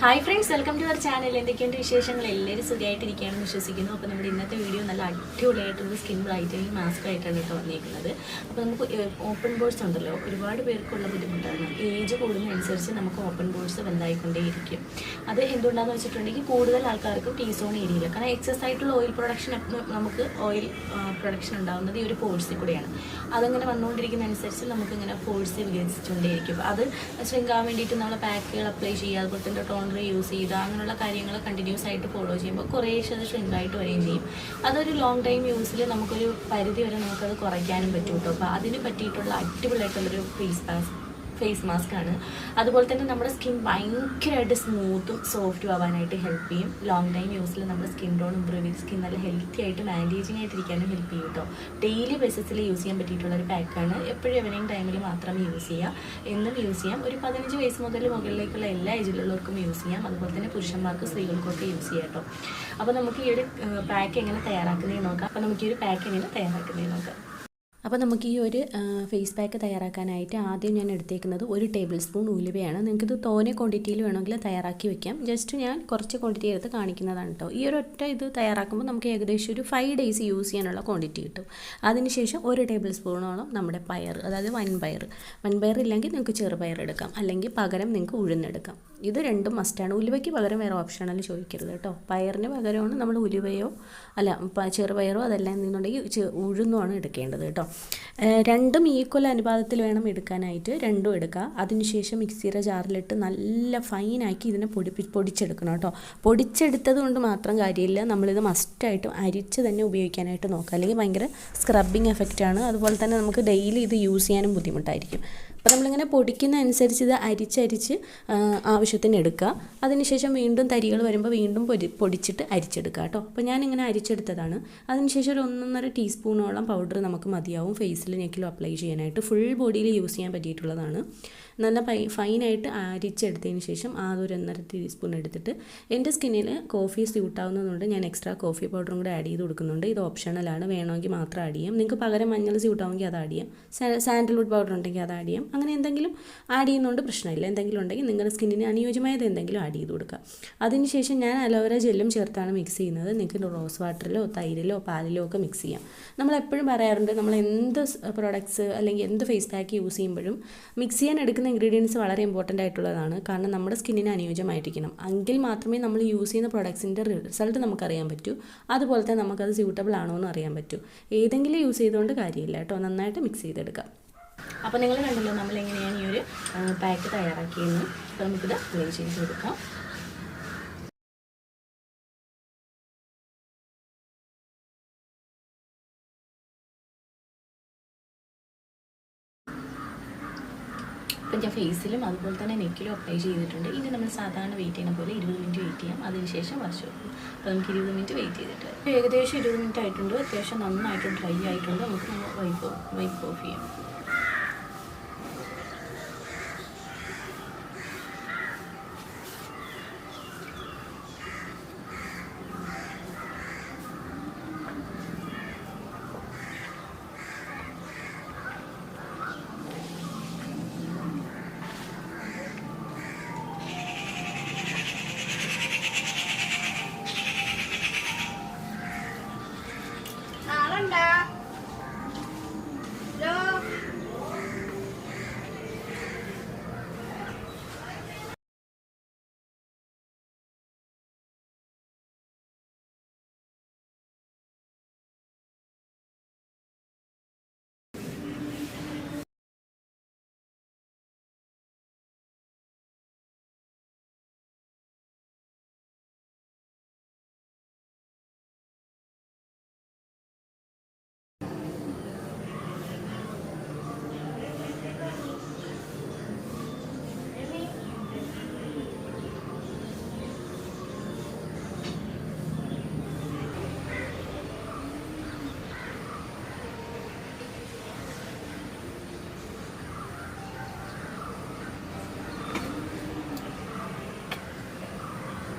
Hi friends welcome to our channel എന്തൊക്കെയുണ്ട് വിശേഷങ്ങൾ? എല്ലാവരും സുഖമായിട്ടിരിക്കുകയാണെന്ന് വിശ്വസിക്കുന്നു. അപ്പോൾ നമ്മുടെ ഇന്നത്തെ വീഡിയോ നല്ല അടിപൊളിയായിട്ടുള്ള സ്കിൻ ബ്രൈറ്റനിങ് മാസ്ക് ആയിട്ടാണ് കേട്ടോ വന്നിരിക്കുന്നത് അപ്പോൾ നമുക്ക് ഓപ്പൺ ബോർഡ്സ് ഉണ്ടല്ലോ. ഒരുപാട് പേർക്കുള്ള ബുദ്ധിമുട്ടാണ്. ഏജ് കൂടുന്നതനുസരിച്ച് നമുക്ക് ഓപ്പൺ ബോർഡ്സ് വലുതായിക്കൊണ്ടേയിരിക്കും. അത് എന്തുകൊണ്ടാണെന്ന് വെച്ചിട്ടുണ്ടെങ്കിൽ കൂടുതൽ ആൾക്കാർക്കും ടീ സോൺ ഏരിയയിൽ കാരണം എക്സസ് ആയിട്ടുള്ള ഓയിൽ പ്രൊഡക്ഷൻ നമുക്ക് ഓയിൽ പ്രൊഡക്ഷൻ ഉണ്ടാകുന്നത് ഈ ഒരു ഫോഴ്സിൽ കൂടെയാണ്. അതങ്ങനെ വന്നുകൊണ്ടിരിക്കുന്ന അനുസരിച്ച് നമുക്കിങ്ങനെ ഫോഴ്സ് വികസിച്ചുകൊണ്ടേയിരിക്കും അത് ശൃംഗാൻ വേണ്ടിയിട്ട് നമ്മൾ പാക്കുകൾ അപ്ലൈ ചെയ്യുക. അതുപോലെ തന്നെ ടോണർ യൂസ് ചെയ്യുക അങ്ങനെയുള്ള കാര്യങ്ങൾ കണ്ടിന്യൂസ് ആയിട്ട് ഫോളോ ചെയ്യുമ്പോൾ കുറേശ്ശെ അത് ഷ്രിങ്കായിട്ട് വരികയും ചെയ്യും. അതൊരു ലോങ് ടൈം യൂസിൽ നമുക്കൊരു പരിധി വരെ നമുക്കത് കുറയ്ക്കാനും പറ്റും കേട്ടോ അപ്പോൾ അതിന് പറ്റിയിട്ടുള്ള അടിപൊളിയായിട്ടുള്ളൊരു ഫേസ് മാസ്ക് ഫേസ് മാസ്ക് ആണ്. അതുപോലെ തന്നെ നമ്മുടെ സ്കിൻ ഭയങ്കരമായിട്ട് സ്മൂത്തും സോഫ്റ്റും ആവാനായിട്ട് ഹെൽപ്പ് ചെയ്യും. ലോങ് ടൈം യൂസിൽ നമ്മുടെ സ്കിൻ ടോൺ ഇമ്പ്രൂവ് ചെയ്ത് സ്കിൻ നല്ല ഹെൽത്തി ആയിട്ട് മാനേജിങ് ആയിട്ടിരിക്കാനും ഹെൽപ്പ് ചെയ്യും കേട്ടോ ഡെയിലി ബേസിസിൽ യൂസ് ചെയ്യാൻ പറ്റിയിട്ടുള്ള ഒരു പാക്കാണ് എപ്പോഴും എവനിങ് ടൈമിൽ മാത്രം യൂസ് ചെയ്യുക എന്നും യൂസ് ചെയ്യാം. ഒരു പതിനഞ്ച് വയസ്സ് മുതൽ മുകളിലേക്കുള്ള എല്ലാ ഏജിലുള്ളവർക്കും യൂസ് ചെയ്യാം. അതുപോലെ തന്നെ പുരുഷന്മാർക്ക് സ്ത്രീകൾക്കൊക്കെ യൂസ് ചെയ്യാം കേട്ടോ അപ്പോൾ നമുക്ക് ഈ ഒരു പാക്ക് എങ്ങനെ തയ്യാറാക്കുന്നതെന്ന് നോക്കാം. അപ്പോൾ നമുക്ക് ഈ ഒരു പാക്ക് എങ്ങനെ തയ്യാറാക്കുന്നതെന്ന് നോക്കാം. അപ്പോൾ നമുക്ക് ഈ ഒരു ഫേസ് പാക്ക് തയ്യാറാക്കാനായിട്ട് ആദ്യം ഞാൻ എടുത്തേക്കുന്നത് ഒരു ടേബിൾ സ്പൂൺ ഉലുവയാണ്. നിങ്ങൾക്കിത് തോനെ ക്വാണ്ടിറ്റിയിൽ വേണമെങ്കിൽ തയ്യാറാക്കി വെക്കാം. ജസ്റ്റ് ഞാൻ കുറച്ച് ക്വാണ്ടിറ്റി എടുത്ത് കാണിക്കുന്നതാണ് കേട്ടോ ഈ ഒരു ഒറ്റ ഇത് തയ്യാറാക്കുമ്പോൾ നമുക്ക് ഏകദേശം ഒരു ഫൈവ് ഡേയ്സ് യൂസ് ചെയ്യാനുള്ള ക്വാണ്ടിറ്റി കിട്ടും. അതിനുശേഷം ഒരു ടേബിൾ സ്പൂണോളം നമ്മുടെ പയർ അതായത് വൻപയർ വൻപയർ ഇല്ലെങ്കിൽ നിങ്ങൾക്ക് ചെറുപയർ എടുക്കാം. അല്ലെങ്കിൽ പകരം നിങ്ങൾക്ക് ഉഴുന്നെടുക്കാം. ഇത് രണ്ടും മസ്റ്റാണ് ഉലുവയ്ക്ക് പകരം വേറെ ഓപ്ഷണൽ ചോദിക്കരുത് കേട്ടോ. പയറിന് പകരമാണ് നമ്മൾ ഉലുവയോ അല്ല ചെറുപയറോ അതെല്ലാം എന്നുണ്ടെങ്കിൽ ഉഴുന്നോ ഉഴുന്നുമാണ് എടുക്കേണ്ടത് കേട്ടോ. രണ്ടും ഈക്വൽ അനുപാതത്തിൽ വേണം എടുക്കാനായിട്ട്. രണ്ടും എടുക്കുക അതിനുശേഷം മിക്സിയുടെ ജാറിലിട്ട് നല്ല ഫൈനാക്കി ഇതിനെ പൊടിപ്പി പൊടിച്ചെടുക്കണം കേട്ടോ. പൊടിച്ചെടുത്തത് കൊണ്ട് മാത്രം കാര്യമില്ല. നമ്മളിത് മസ്റ്റായിട്ടും അരിച്ച് തന്നെ ഉപയോഗിക്കാനായിട്ട് നോക്കുക അല്ലെങ്കിൽ ഭയങ്കര സ്ക്രബിങ് എഫക്റ്റാണ് അതുപോലെ തന്നെ നമുക്ക് ഡെയിലി ഇത് യൂസ് ചെയ്യാനും ബുദ്ധിമുട്ടായിരിക്കും. അപ്പോൾ നമ്മളിങ്ങനെ പൊടിക്കുന്ന അനുസരിച്ച് ഇത് അരിച്ചരിച്ച് ആവശ്യത്തിന് എടുക്കുക. അതിനുശേഷം വീണ്ടും തരികൾ വരുമ്പോൾ വീണ്ടും പൊടി പൊടിച്ചിട്ട് അരിച്ചെടുക്കുക കേട്ടോ. അപ്പോൾ ഞാനിങ്ങനെ അരിച്ചെടുത്തതാണ്. അതിനുശേഷം ഒരു ഒന്നൊന്നര ടീസ്പൂണോളം പൗഡർ നമുക്ക് മതിയാവും. ഫേസിൽ നെക്കിലും അപ്ലൈ ചെയ്യാനായിട്ട്. ഫുൾ ബോഡിയിൽ യൂസ് ചെയ്യാൻ പറ്റിയിട്ടുള്ളതാണ്. നല്ല ഫൈനായിട്ട് അരിച്ചെടുത്തതിന് ശേഷം ആ ഒന്നര ടീസ്പൂൺ എടുത്തിട്ട് എന്റെ സ്കിന്നിൽ കോഫി സ്യൂട്ട് ആവുന്നതുകൊണ്ട് ഞാൻ എക്സ്ട്രാ കോഫി പൗഡറും കൂടെ ആഡ് ചെയ്ത് കൊടുക്കുന്നുണ്ട്. ഇത് ഓപ്ഷണലാണ്. വേണമെങ്കിൽ മാത്രം ആഡ് ചെയ്യാം. നിങ്ങൾക്ക് പകരം മഞ്ഞൾ സ്യൂട്ട് ആവുമെങ്കിൽ അത് ആഡ് ചെയ്യാം. സാൻഡൽവുഡ് പൗഡർ ഉണ്ടെങ്കിൽ അത് ആഡ് ചെയ്യാം. അങ്ങനെ എന്തെങ്കിലും ആഡ് ചെയ്യുന്നതുകൊണ്ട് പ്രശ്നമില്ല. എന്തെങ്കിലും ഉണ്ടെങ്കിൽ നിങ്ങളുടെ സ്കിന്നിന് അനുയോജ്യമായത് എന്തെങ്കിലും ആഡ് ചെയ്ത് കൊടുക്കുക. അതിനുശേഷം ഞാൻ അലോവേര ജെല്ലും ചേർത്താണ് മിക്സ് ചെയ്യുന്നത്. നിങ്ങൾക്ക് റോസ് വാട്ടറിലോ തൈരിലോ പാലിലോ ഒക്കെ മിക്സ് ചെയ്യാം. നമ്മൾ എപ്പോഴും പറയാറുണ്ട് നമ്മൾ എന്ത് പ്രോഡക്ട്സ് അല്ലെങ്കിൽ എന്ത് ഫേസ് പാക്ക് യൂസ് ചെയ്യുമ്പോഴും മിക്സ് ചെയ്യാൻ എടുക്കുന്ന ഇൻഗ്രീഡിയൻസ് വളരെ ഇമ്പോർട്ടന്റ് ആയിട്ടുള്ളതാണ്. കാരണം നമ്മുടെ സ്കിന്നിന് അനുയോജ്യമായിരിക്കണം. എങ്കിൽ മാത്രമേ നമ്മൾ യൂസ് ചെയ്യുന്ന പ്രോഡക്ട്സിന്റെ റിസൾട്ട് നമുക്കറിയാൻ പറ്റൂ. അതുപോലെ തന്നെ നമുക്കത് സ്യൂട്ടബിൾ ആണോ എന്ന് അറിയാൻ പറ്റൂ. ഏതെങ്കിലും യൂസ് ചെയ്തുകൊണ്ട് കാര്യമില്ല കേട്ടോ. നന്നായിട്ട് മിക്സ് ചെയ്തെടുക്കുക. അപ്പോൾ നിങ്ങൾ കണ്ടല്ലോ നമ്മൾ എങ്ങനെയാണ് ഈ ഒരു പാക്ക് തയ്യാറാക്കിയെന്ന്. അപ്പോൾ നമുക്കിത് അപ്ലൈ ചെയ്ത് കൊടുക്കാം. ഇപ്പം ഞാൻ ഫേസിലും അതുപോലെ തന്നെ നെക്കിലും അപ്ലൈ ചെയ്തിട്ടുണ്ട്. ഇനി നമ്മൾ സാധാരണ വെയിറ്റ് ചെയ്യുന്ന പോലെ ഇരുപത് മിനിറ്റ് വെയിറ്റ് ചെയ്യാം. അതിനുശേഷം വാഷ് വെക്കും. അപ്പോൾ നമുക്ക് ഇരുപത് മിനിറ്റ് വെയിറ്റ് ചെയ്തിട്ട് ഏകദേശം ഇരുപത് മിനിറ്റ് ആയിട്ടുണ്ട്. അത്യാവശ്യം നന്നായിട്ട് ഡ്രൈ ആയിട്ടുണ്ട്. നമുക്ക് വൈപ്പ് വൈപ്പ് ഓഫ് ചെയ്യാം.